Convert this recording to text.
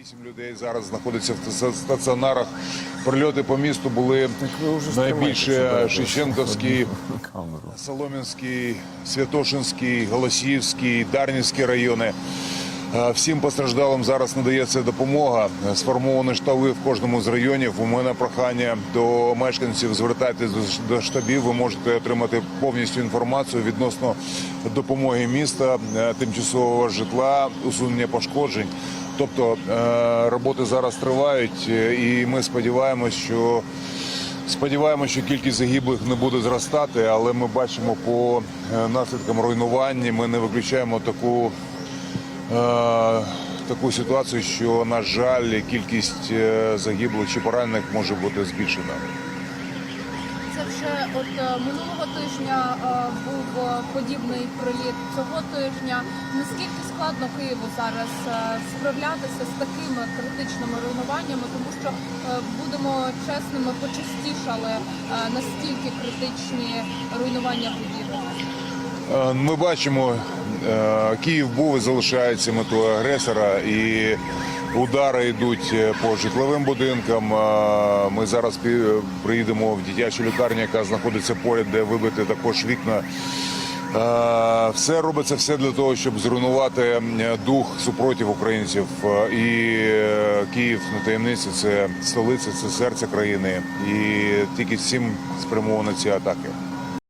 Вісім людей зараз знаходяться в стаціонарах. Прильоти по місту були найбільше Шевченківський, Солом'янський, Святошинський, Голосіївський, Дарнівський райони. Е, Всім постраждалим зараз надається допомога. Сформовані штаби в кожному з районів. У мене прохання до мешканців звертайтесь до- до штабів. Ви можете отримати повністю інформацію відносно допомоги міста, е, тимчасового житла, усунення пошкоджень. Тобто е, роботи зараз тривають, е, і ми сподіваємось, що Сподіваємося, що кількість загиблих не буде зростати, але ми бачимо по е, наслідкам руйнувань. Ми не виключаємо таку, таку ситуацію, що, на жаль, кількість загиблих чи поранених може бути збільшена. Це вже от е, минулого тижня е, був е, подібний приліт цього тижня. Наскільки складно Києву зараз справлятися з такими критичними руйнуваннями, тому що будемо чесними, почастішали настільки критичні руйнування будівель. Ми бачимо, Київ був і залишається метою агресора, і удари йдуть е, по житловим будинкам. Е, Ми зараз приїдемо в дитячу лікарню, яка знаходиться поряд, де вибити також вікна. Е, Все робиться все для того, щоб зруйнувати е, дух супротив українців. Е, І е, Київ на таємниці це столиця, це серце країни. І тільки з цим спрямовані ці атаки.